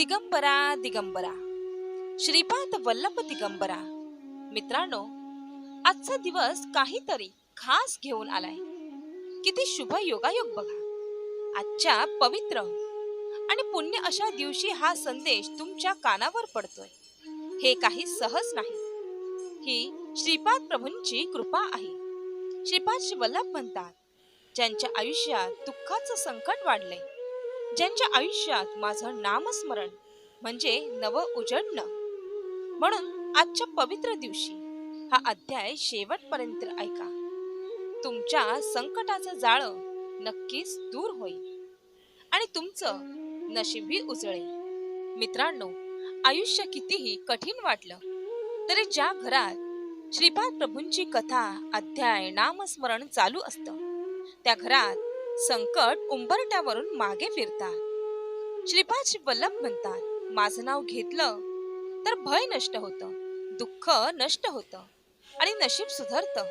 दिगंबरा दिगंबरा. श्रीपाद वल्लभ दिगंबरा. मित्रांनो आजचा दिवस काहीतरी खास घेऊन आलाय. किती शुभ योगायोग बघा. आजच्या पवित्र आणि पुण्य अशा दिवशी हा संदेश तुमच्या कानावर पडतोय. हे काही सहज नाही. ही श्रीपाद प्रभूंची कृपा आहे. श्रीपाद श्री वल्लभ म्हणतात ज्यांच्या आयुष्यात दुःखाचं संकट वाढलंय ज्यांच्या आयुष्यात माझं नामस्मरण म्हणजे नव उजडणं म्हणून आजच्या पवित्र दिवशी हा अध्याय शेवटपर्यंत ऐका. तुमच्या संकटाचं जाळं नक्कीच दूर होईल आणि तुमचं नशीबही उजळेल. मित्रांनो आयुष्य कितीही कठीण वाटलं तरी ज्या घरात श्रीपाद प्रभूंची कथा अध्याय नामस्मरण चालू असतं त्या घरात संकट उंबरट्यावरून मागे फिरतात. श्रीपाद वल्लभ म्हणतात माझं नाव घेतलं तर भय नष्ट होतं दुःख नष्ट होतं आणि नशीब सुधारतं.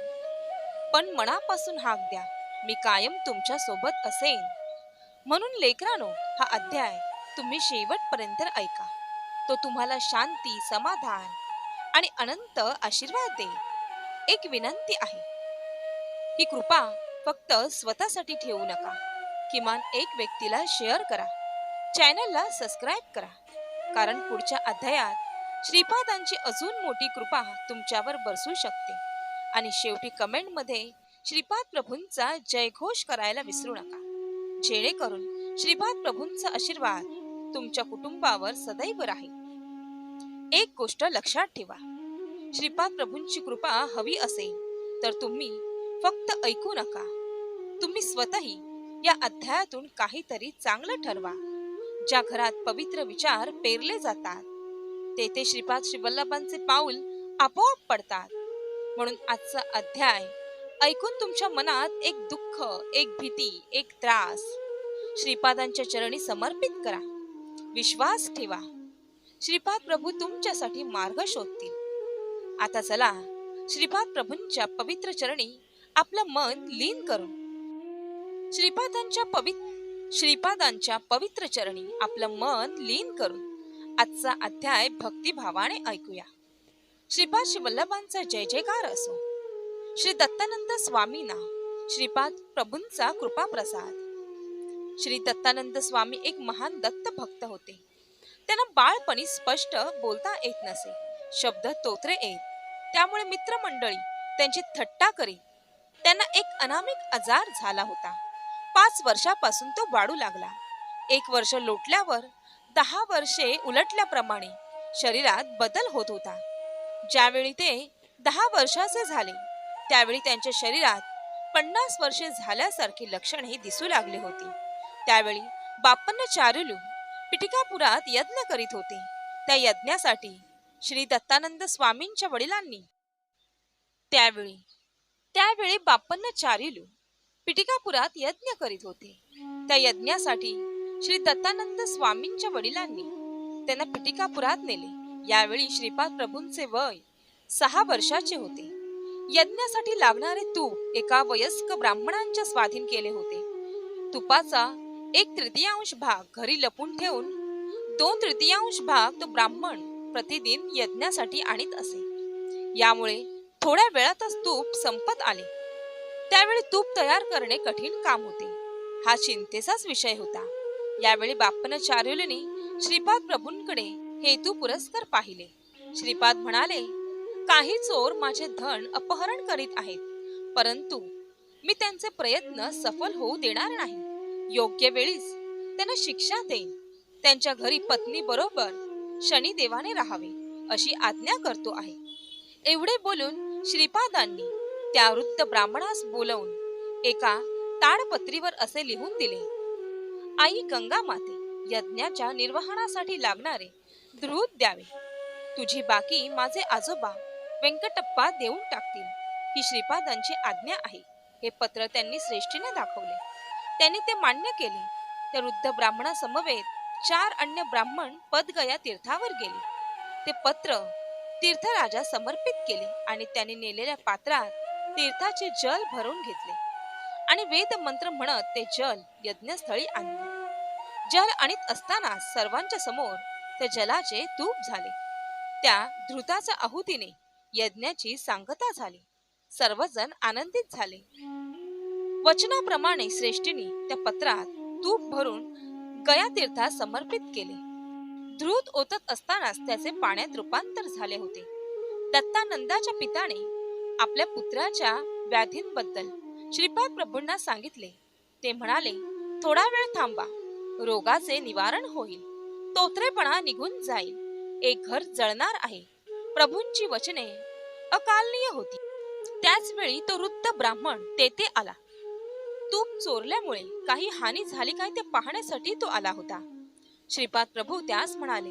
पण मनापासून हाक द्या मी कायम तुमच्यासोबत असेन. म्हणून लेकरानो हा अध्याय तुम्ही शेवटपर्यंत ऐका. तो तुम्हाला शांती समाधान आणि अनंत आशीर्वाद देईल. एक विनंती आहे. ही कृपा फक्त स्वतःसाठी ठेवू नका. किमान एक व्यक्तीला शेअर करा. चॅनलला सबस्क्राईब करा. कारण पुढच्या अध्यायात श्रीपादांची अजून मोठी कृपा तुमच्यावर बरसू शकते. आणि शेवटी कमेंटमध्ये श्रीपाद प्रभूंचा जयघोष करायला विसरू नका. जेणेकरून श्रीपाद प्रभूंचा आशीर्वाद तुमच्या कुटुंबावर सदैव राहील. एक गोष्ट लक्षात ठेवा. श्रीपाद प्रभूंची कृपा हवी असेल तर तुम्ही फक्त ऐकू नका. तुम्ही स्वतःही या अध्यायातून काहीतरी चांगलं ठरवा. ज्या घरात पवित्र विचार पेरले जातात तेथे श्रीपाद श्रीवल्लभांचे पाऊल आपोआप पडतात. म्हणून आजचा अध्याय ऐकून तुमच्या मनात एक दुःख एक भीती एक त्रास श्रीपादांच्या चरणी समर्पित करा. विश्वास ठेवा. श्रीपाद प्रभू तुमच्यासाठी मार्ग शोधतील. आता चला श्रीपाद प्रभूंच्या पवित्र चरणी आपलं मन लीन करून. श्रीपादांच्या पवित्र श्रीपादांच्या पवित्र चरणी आपलं मन लीन करून आजचा अध्याय भक्तिभावाने ऐकूया. श्रीपाद श्री वल्लभांचा जय जयकार असो. श्री दत्तानंद स्वामींना श्रीपाद प्रभूंचा कृपा प्रसाद. श्री दत्तानंद स्वामी एक महान दत्त भक्त होते. त्यांना बाळपणी स्पष्ट बोलता येत नसे. शब्द तोत्रे येत. त्यामुळे मित्रमंडळी त्यांची थट्टा करीत. त्यांना एक अनामिक आजार झाला होता. पाच वर्षापासून तो वाढू लागला. एक वर्ष लोटल्यावर दहा वर्षे उलटल्याप्रमाणे शरीरात बदल होत होता. ज्यावेळी ते दहा वर्षाचे झाले त्यावेळी त्यांच्या शरीरात पन्नास वर्षे झाल्यासारखी लक्षणे दिसू लागली होती. त्यावेळी बाप्पन चारुलू पिटिकापुरात यज्ञ करीत होते. त्या यज्ञासाठी श्री दत्तानंद स्वामींच्या वडिलांनी त्यावेळी त्यावेळी बाप्पन्न चारिलू पिटिकापुरात यज्ञ करीत होते. त्या यज्ञासाठी श्री दत्तानंद स्वामींच्या वडिलांनी त्यांना पिटिकापुरात नेले. यावेळी श्रीपाद प्रभूंचे वय सहा वर्षाचे होते. यज्ञासाठी लागणारे तूप एका वयस्क ब्राह्मणांच्या स्वाधीन केले होते. तुपाचा एक तृतीयांश भाग घरी लपून ठेवून दोन तृतीयांश भाग तो ब्राह्मण प्रतिदिन यज्ञासाठी आणीत असे. यामुळे थोड्या वेळातच तूप संपत आले. त्यावेळी तूप तयार करणे कठीण काम होते. हा चिंतेचाच विषय होता. यावेळी बाप्पन चारुलीने श्रीपाद प्रभूंकडे हेतू पुरस्कार पाहिले. श्रीपाद म्हणाले काही चोर माझे धन अपहरण करीत आहेत परंतु मी त्यांचे प्रयत्न सफल होऊ देणार नाही. योग्य वेळीच त्यांना शिक्षा देईन. त्यांच्या घरी पत्नी बरोबर शनिदेवाने राहावे अशी आज्ञा करतो आहे. एवढे बोलून श्रीपादांनी त्या वृत्त ब्राह्मणास बोलवून एका ताडपत्रीवर असे लिहून दिले आई गंगा माते यज्ञाच्या निर्वहणासाठी लागणारे द्रुत द्यावे. तुझी बाकी माझे आजोबा व्यंकटप्पा देऊन टाकतील ही श्रीपादांची आज्ञा आहे. हे पत्र त्यांनी श्रेष्ठीने दाखवले. त्यांनी ते मान्य केले. त्या वृद्ध ब्राह्मणासमवेत चार अन्य ब्राह्मण पदगया तीर्थावर गेले. ते पत्र तीर्थराजा समर्पित केले आणि त्यांनी नेलेल्या पात्रात तीर्थाचे जल भरून घेतले. आणि वेद मंत्र म्हणत ते जल यज्ञस्थळी आणले. जल आणीत असताना सर्वांच्या समोर त्या जलाचे तूप झाले. त्या धृताच्या आहुतीने यज्ञाची सांगता झाली. सर्वजण आनंदित झाले. वचनाप्रमाणे श्रेष्ठीने त्या पत्रात तूप भरून गया तीर्थात समर्पित केले. धृत ओतत असतानाच त्याचे पाण्यात रूपांतर झाले होते. दत्तानंदाच्या पिताने आपल्या पुत्राच्या व्याधींबद्दल श्रीपाद प्रभूंना सांगितले. ते म्हणाले थोडा वेळ थांबा रोगाचे निवारण होईल. तोत्रेपणा निघून जाईल. एक घर जळणार आहे. प्रभूंची वचने अकालनीय होती. त्याचवेळी तो वृद्ध ब्राह्मण तेथे आला. तूप चोरल्यामुळे काही हानी झाली काय ते पाहण्यासाठी तो आला होता. श्रीपाद प्रभू त्यास म्हणाले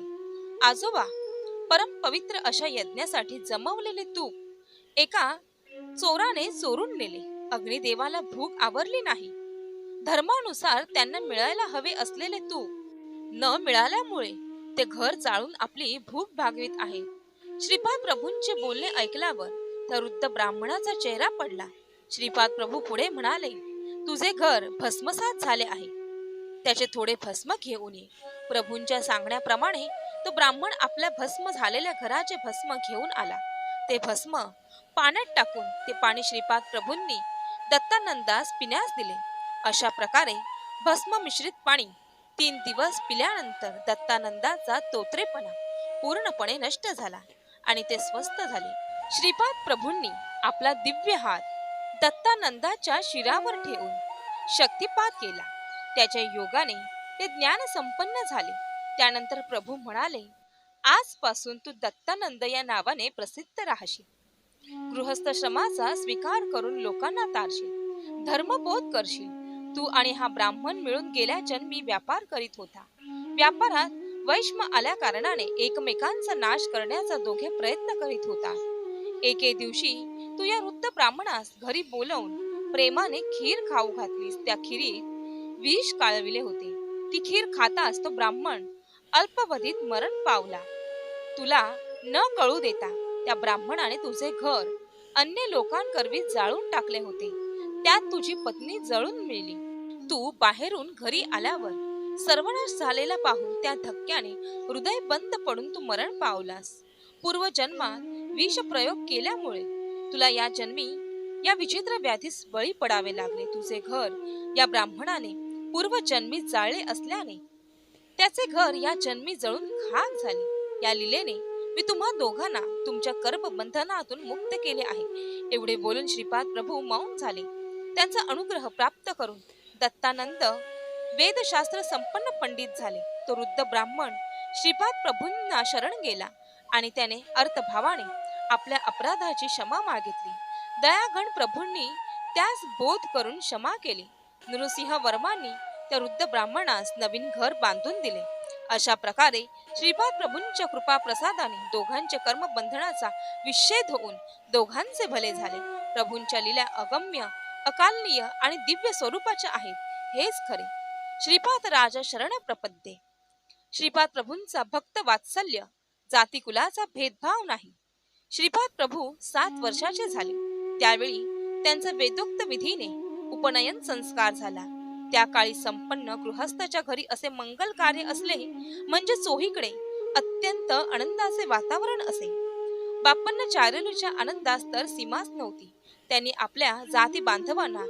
आजोबा परम पवित्र अशा यज्ञासाठी जमवलेले तूप एका चोराने चोरून नेले. अग्निदेवाला भूक आवरली नाही. धर्मानुसार त्यांना मिळायला हवे असलेले तूप न मिळाल्यामुळे ते घर जाळून आपली भूक भागवीत आहे. श्रीपाद प्रभूंचे बोलणे ऐकल्यावर त्या वृद्ध ब्राह्मणाचा चेहरा पडला. श्रीपाद प्रभू पुढे म्हणाले तुझे घर भस्मसात झाले आहे. त्याचे थोडे भस्म घेऊन ये. प्रभूंच्या सांगण्याप्रमाणे तो ब्राह्मण आपल्या भस्म झालेल्या घराचे भस्म घेऊन आला. ते भस्म पाण्यात टाकून ते पाणी श्रीपाद प्रभूंनी दत्तानंदास पिण्यास दिले. अशा प्रकारे भस्म मिश्रित पाणी तीन दिवस पिल्यानंतर दत्तानंदाचा तोत्रेपणा पूर्णपणे नष्ट झाला आणि ते स्वस्थ झाले. श्रीपाद प्रभूंनी आपला दिव्य हात दत्तानंदाच्या शिरावर ठेवून शक्तिपात केला. त्याच्या योगाने ते ज्ञान संपन्न झाले. त्यानंतर प्रभू म्हणाले आजपासून तू दत्तानंद या नावाने प्रसिद्ध राहशील. गृहस्थ श्रमाचा स्वीकार करून लोकांना तारशील. धर्मबोध करशील. तू आणि हा ब्राह्मण मिळून गेल्या जन्मी व्यापार करीत होता. व्यापारात वैष्म आल्या कारणाने एकमेकांचा नाश करण्याचा दोघे प्रयत्न करीत होता. एके दिवशी तू या वृद्ध ब्राह्मणास घरी बोलवून प्रेमाने खीर खाऊ घातलीस. त्या खिरीत विष काळविले होते. ती खीर खाताच तो ब्राह्मण अल्पवधीत मरण पावला. तुला न कळू देता त्या ब्राह्मणाने तुझे घर अन्य लोकांकरवी जाळून टाकले होते. त्यात तुझी पत्नी जळून मिळली. तू बाहेरून घरी आल्यावर सर्वनाश झालेला पाहून त्या धक्क्याने हृदय बंद पडून तू मरण पावलास. पूर्वजन्मात विष प्रयोग केल्यामुळे तुला या जन्मी या विचित्र व्याधीस बळी पडावे लागले. तुझे घर या ब्राह्मणाने पूर्वजन्मी जाळले असल्याने त्याचे घर या जन्मी जळून खाक झाले. या लिलेने मी तुम्हा दोघांना तुमच्या कर्म बंधनातून मुक्त केले आहे. एवढे बोलून श्रीपाद प्रभू मौन झाले. त्यांचा अनुग्रह प्राप्त करून दत्तानंद वेदशास्त्र संपन्न पंडित झाले. तो वृद्ध ब्राह्मण श्रीपाद प्रभूंना शरण गेला आणि त्याने अर्थभावाने आपल्या अपराधाची क्षमा मागितली. दयागण प्रभूंनी त्यास बोध करून क्षमा केली. नृसिंह वर्मांनी त्या वृद्ध ब्राह्मणास नवीन घर बांधून दिले. अशा प्रकारे श्रीपाद प्रभूंच्या कृपा प्रसादाने दोघांच्या कर्मबंधनाचा विच्छेद होऊन दोघांचे भले झाले. प्रभूंच्या लीला अगम्य अकालनीय आणि दिव्य स्वरूपाच्या आहेत. हेच खरे. श्रीपाद राजा शरण प्रपद्ये श्रीपाद प्रभूंचा भक्त वात्सल्य जाती कुलाचा भेदभाव नाही. श्रीपाद प्रभू सात वर्षाचे झाले. त्यावेळी त्यांचा वेदोक्त विधीने उपनयन संस्कार झाला. त्या काळी संपन्न गृहस्थाच्या घरी असे मंगल कार्य असले म्हणजे चोहीकडे अत्यंत आनंदाचे वातावरण असे. बाप्पांना चारुलीच्या आनंदास तर सीमाच नव्हती. त्यांनी आपल्या जाती बांधवांना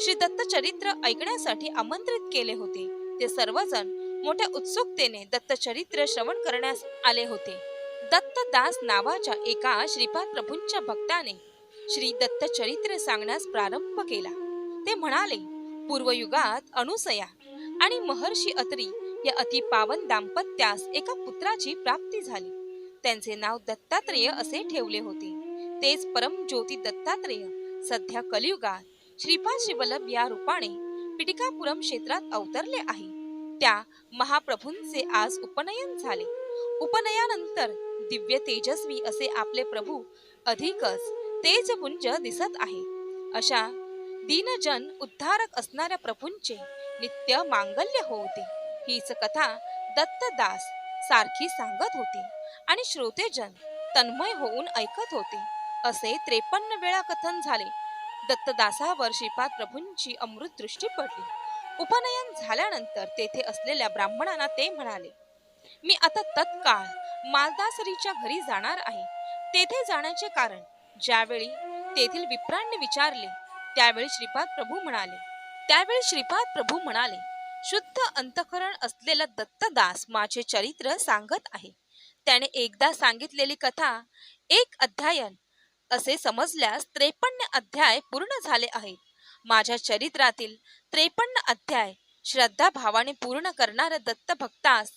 श्री दत्त चरित्र ऐकण्यासाठी आमंत्रित केले होते. ते सर्वजण मोठ्या उत्सुकतेने दत्त चरित्र श्रवण करण्यास आले होते. दत्तदास नावाच्या एका श्रीपाद प्रभूंच्या भक्ताने श्री दत्त चरित्र सांगण्यास प्रारंभ केला. ते म्हणाले पूर्वयुगात अनुसया आणि महर्षी अत्री या अतिपावन दाम्पत्यास एका पुत्राची प्राप्ती झाली. त्यांचे नाव दत्तात्रेय असे ठेवले होते. तेच परम ज्योती दत्तात्रेय सध्या कलियुगात श्रीपाद शिवलभ या रूपाने पिटिकापुरम क्षेत्रात अवतरले आहे. त्या महाप्रभूंचे आज उपनयन झाले. उपनयानंतर दिव्य तेजस्वी असे आपले प्रभू अधिकच तेजपुंज दिसत आहे. अशा दीनजन उद्धारक असणाऱ्या प्रभूंचे नित्य मांगल्य होते. हीच कथा दत्तदास सारखी सांगत होते आणि श्रोतेजन तन्मय होऊन ऐकत होते. असे त्रेपन्न वेळा कथन झाले. दत्तदासावर श्रीपाद प्रभूंची अमृत दृष्टी पडली. उपनयन झाल्यानंतर तेथे असलेल्या ब्राह्मणांना ते म्हणाले मी आता तत्काळ मालदासरीच्या घरी जाणार आहे. तेथे जाण्याचे कारण ज्यावेळी तेथील विप्रांनी विचारले त्यावेळी श्रीपाद प्रभू म्हणाले. त्यावेळी श्रीपाद प्रभू म्हणाले शुद्ध अंतकरण असलेला दत्तदास माझे चरित्र सांगत आहे. त्याने एकदा सांगितलेली कथा एक अध्यायन असे समजल्यास त्रेपन्न अध्याय पूर्ण झाले आहेत. माझ्या चरित्रातील त्रेपन्न अध्याय श्रद्धा भावाने पूर्ण करणाऱ्या दत्त भक्तास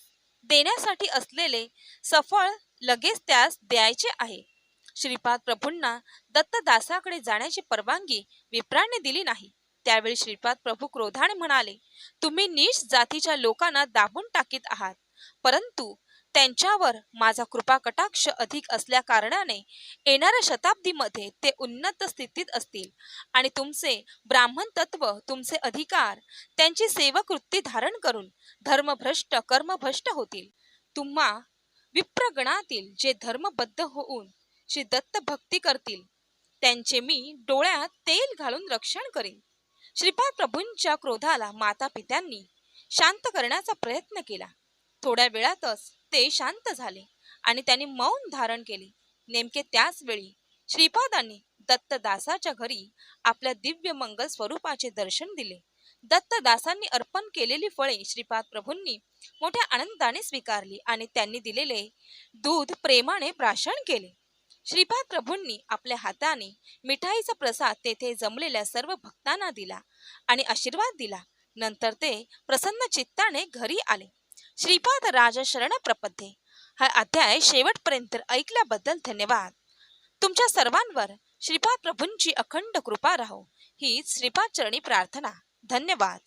देण्यासाठी असलेले सफळ लगेच त्यास द्यायचे आहे. श्रीपाद प्रभूंना दत्तदासाकडे जाण्याची परवानगी विप्राने दिली नाही. त्यावेळी श्रीपाद प्रभू क्रोधाने म्हणाले तुम्ही नीच जातीच्या लोकांना दाबून टाकीत आहात. परंतु त्यांच्यावर माझा कृपा कटाक्ष अधिक असल्या कारणाने येणाऱ्या शताब्दीमध्ये ते उन्नत स्थितीत असतील आणि तुमचे ब्राह्मण तत्व तुमचे अधिकार त्यांची सेवकृत्ती धारण करून धर्मभ्रष्ट कर्मभ्रष्ट होतील. तुम्हा विप्रगणातील जे धर्मबद्ध होऊन श्री दत्त भक्ती करतील त्यांचे मी डोळ्यात तेल घालून रक्षण करीन. श्रीपाद प्रभूंच्या क्रोधाला माता पित्यांनी शांत करण्याचा प्रयत्न केला. थोड्या वेळातच ते शांत झाले आणि त्यांनी मौन धारण केले. नेमके त्याच वेळी श्रीपादांनी दत्तदासाच्या घरी आपल्या दिव्य मंगल स्वरूपाचे दर्शन दिले. दत्तदासांनी अर्पण केलेली फळे श्रीपाद प्रभूंनी मोठ्या आनंदाने स्वीकारली आणि त्यांनी दिलेले दूध प्रेमाने प्राशन केले. श्रीपाद प्रभूंनी आपल्या हाताने मिठाईचा प्रसाद तेथे जमलेल्या सर्व भक्तांना दिला आणि आशीर्वाद दिला. नंतर ते प्रसन्न चित्ताने घरी आले. श्रीपाद राजा शरण प्रपद्ये हा अध्याय शेवटपर्यंत ऐकल्याबद्दल धन्यवाद. तुमच्या सर्वांवर श्रीपाद प्रभूंची अखंड कृपा राहो. हीच श्रीपाद चरणी प्रार्थना. धन्यवाद.